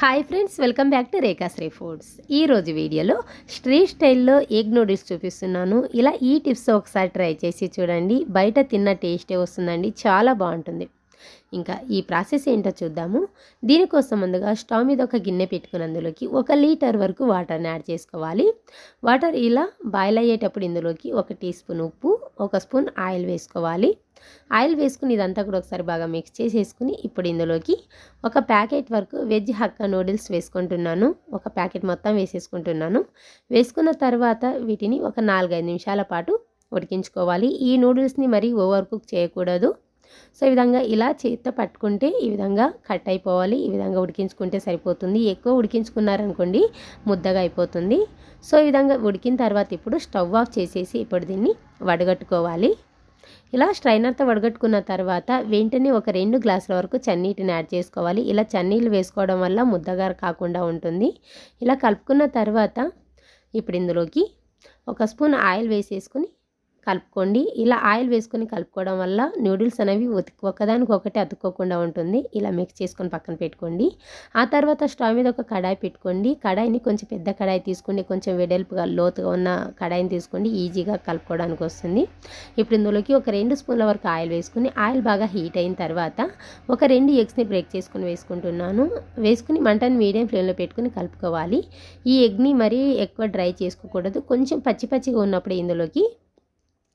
Hi friends welcome back to Rekhasri foods ఈరోజు వీడియోలో street స్టైల్లో ఎగ్ నూడిల్స్ చూపిస్తున్నాను. ఇలా ఈ టిప్స్ ఒకసారి ట్రై చేసి చూడండి. బయట తిన్న టేస్టే వస్తుందండి. చాలా బాగుంటుంది. ఇంకా ఈ ప్రాసెస్ ఏంటో చూద్దాము. దీనికోసం ముందుగా స్టవ్ మీద ఒక గిన్నె పెట్టుకుని అందులోకి ఒక లీటర్ వరకు వాటర్ని యాడ్ చేసుకోవాలి. వాటర్ ఇలా బాయిల్ అయ్యేటప్పుడు ఇందులోకి ఒక టీ స్పూన్ ఉప్పు ఒక స్పూన్ ఆయిల్ వేసుకోవాలి. ఆయిల్ వేసుకుని ఇదంతా కూడా ఒకసారి బాగా మిక్స్ చేసేసుకుని ఇప్పుడు ఇందులోకి ఒక ప్యాకెట్ వరకు వెజ్ హక్క నూడిల్స్ వేసుకుంటున్నాను. ఒక ప్యాకెట్ మొత్తం వేసేసుకుంటున్నాను. వేసుకున్న తర్వాత వీటిని ఒక నాలుగైదు నిమిషాల పాటు ఉడికించుకోవాలి. ఈ నూడిల్స్ని మరీ ఓవర్ కుక్ చేయకూడదు. సో ఈ విధంగా ఇలా చేతితో పట్టుకుంటే ఈ విధంగా కట్ అయిపోవాలి. ఈ విధంగా ఉడికించుకుంటే సరిపోతుంది. ఎక్కువ ఉడికించుకున్నారనుకోండి ముద్దగా అయిపోతుంది. సో ఈ విధంగా ఉడికిన తర్వాత ఇప్పుడు స్టవ్ ఆఫ్ చేసేసి ఇప్పుడు దీన్ని వడగట్టుకోవాలి. ఇలా స్ట్రైనర్తో వడగట్టుకున్న తర్వాత వెంటనే ఒక రెండు గ్లాసుల వరకు చన్నీటిని యాడ్ చేసుకోవాలి. ఇలా చన్నీళ్ళు వేసుకోవడం వల్ల ముద్దగా కాకుండా ఉంటుంది. ఇలా కలుపుకున్న తర్వాత ఇప్పుడు ఇందులోకి ఒక స్పూన్ ఆయిల్ వేసేసుకుని కలుపుకోండి. ఇలా ఆయిల్ వేసుకొని కలుపుకోవడం వల్ల నూడిల్స్ అనేవి ఒకదానికి ఒకటి అతుక్కోకుండా ఉంటుంది. ఇలా మిక్స్ చేసుకొని పక్కన పెట్టుకోండి. ఆ తర్వాత స్టవ్ మీద ఒక కడాయి పెట్టుకోండి. కడాయిని కొంచెం పెద్ద కడాయి తీసుకోండి. కొంచెం వెడల్పుగా లోతుగా ఉన్న కడాయిని తీసుకోండి. ఈజీగా కలుపుకోవడానికి వస్తుంది. ఇప్పుడు ఇందులోకి ఒక రెండు స్పూన్ల వరకు ఆయిల్ వేసుకుని ఆయిల్ బాగా హీట్ అయిన తర్వాత ఒక రెండు ఎగ్స్ని బ్రేక్ చేసుకుని వేసుకుంటున్నాను. వేసుకుని మంటని మీడియం ఫ్లేమ్లో పెట్టుకుని కలుపుకోవాలి. ఈ ఎగ్ని మరీ ఎక్కువ డ్రై చేసుకోకూడదు. కొంచెం పచ్చి పచ్చిగా ఉన్నప్పుడు ఇందులోకి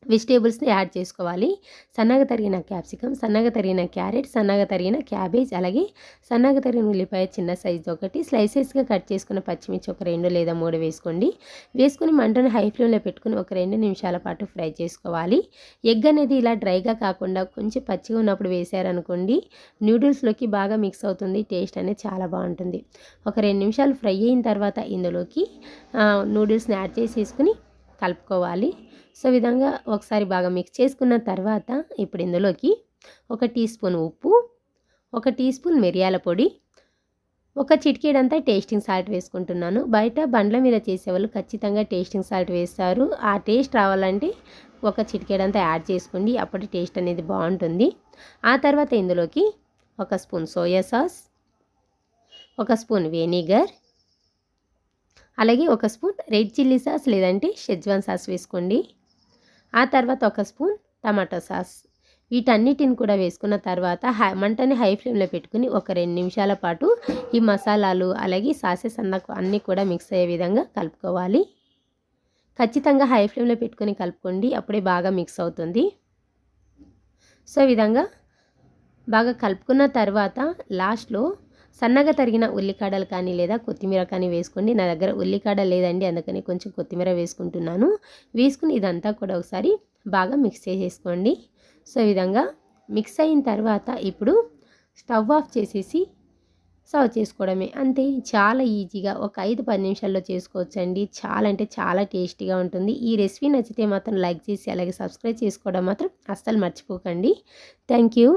వెజిటేబుల్స్ని యాడ్ చేసుకోవాలి. సన్నగా తరిగిన క్యాప్సికమ్ సన్నగా తరిగిన క్యారెట్ సన్నగా తరిగిన క్యాబేజ్ అలాగే సన్నగా తరిగిన ఉల్లిపాయ చిన్న సైజు ఒకటి స్లైసెస్గా కట్ చేసుకున్న పచ్చిమిర్చి ఒక రెండు లేదా మూడు వేసుకోండి. వేసుకుని మంటను హై ఫ్లేమ్లో పెట్టుకుని ఒక రెండు నిమిషాల పాటు ఫ్రై చేసుకోవాలి. ఎగ్ అనేది ఇలా డ్రైగా కాకుండా కొంచెం పచ్చిగా ఉన్నప్పుడు వేసారనుకోండి నూడిల్స్లోకి బాగా మిక్స్ అవుతుంది టేస్ట్ అనేది చాలా బాగుంటుంది. ఒక రెండు నిమిషాలు ఫ్రై అయిన తర్వాత ఇందులోకి నూడిల్స్ని యాడ్ చేసేసుకుని కలుపుకోవాలి. సో విధంగా ఒకసారి బాగా మిక్స్ చేసుకున్న తర్వాత ఇప్పుడు ఇందులోకి ఒక టీ స్పూన్ ఉప్పు ఒక టీ స్పూన్ మిరియాల పొడి ఒక చిటికేడంతా టేస్టింగ్ సాల్ట్ వేసుకుంటున్నాను. బయట బండ్ల మీద చేసేవాళ్ళు ఖచ్చితంగా టేస్టింగ్ సాల్ట్ వేస్తారు. ఆ టేస్ట్ రావాలంటే ఒక చిటికేడంతా యాడ్ చేసుకోండి అప్పటి టేస్ట్ అనేది బాగుంటుంది. ఆ తర్వాత ఇందులోకి ఒక స్పూన్ సోయా సాస్ ఒక స్పూన్ వెనిగర్ అలాగే ఒక స్పూన్ రెడ్ చిల్లీ సాస్ లేదంటే షెజ్వాన్ సాస్ వేసుకోండి. ఆ తర్వాత ఒక స్పూన్ టమాటో సాస్. వీటన్నిటిని కూడా వేసుకున్న తర్వాత హై మంటని హై ఫ్లేమ్లో పెట్టుకుని ఒక రెండు నిమిషాల పాటు ఈ మసాలాలు అలాగే సాసెస్ అన్న అన్నీ కూడా మిక్స్ అయ్యే విధంగా కలుపుకోవాలి. ఖచ్చితంగా హై ఫ్లేమ్లో పెట్టుకొని కలుపుకోండి అప్పుడే బాగా మిక్స్ అవుతుంది. సో విధంగా బాగా కలుపుకున్న తర్వాత లాస్ట్లో సన్నగా తరిగిన ఉల్లికాడలు కానీ లేదా కొత్తిమీర కానీ వేసుకోండి. నా దగ్గర ఉల్లికాడ లేదండి అందుకని కొంచెం కొత్తిమీర వేసుకుంటున్నాను. వేసుకుని ఇదంతా కూడా ఒకసారి బాగా మిక్స్ చేసేసుకోండి. సో ఈ విధంగా మిక్స్ అయిన తర్వాత ఇప్పుడు స్టవ్ ఆఫ్ చేసేసి సర్వ్ చేసుకోవడమే. అంతే చాలా ఈజీగా ఒక ఐదు పది నిమిషాల్లో చేసుకోవచ్చండి. చాలా అంటే చాలా టేస్టీగా ఉంటుంది. ఈ రెసిపీ నచ్చితే మాత్రం లైక్ చేసి అలాగే సబ్స్క్రైబ్ చేసుకోవడం మాత్రం అస్సలు మర్చిపోకండి. Thank you.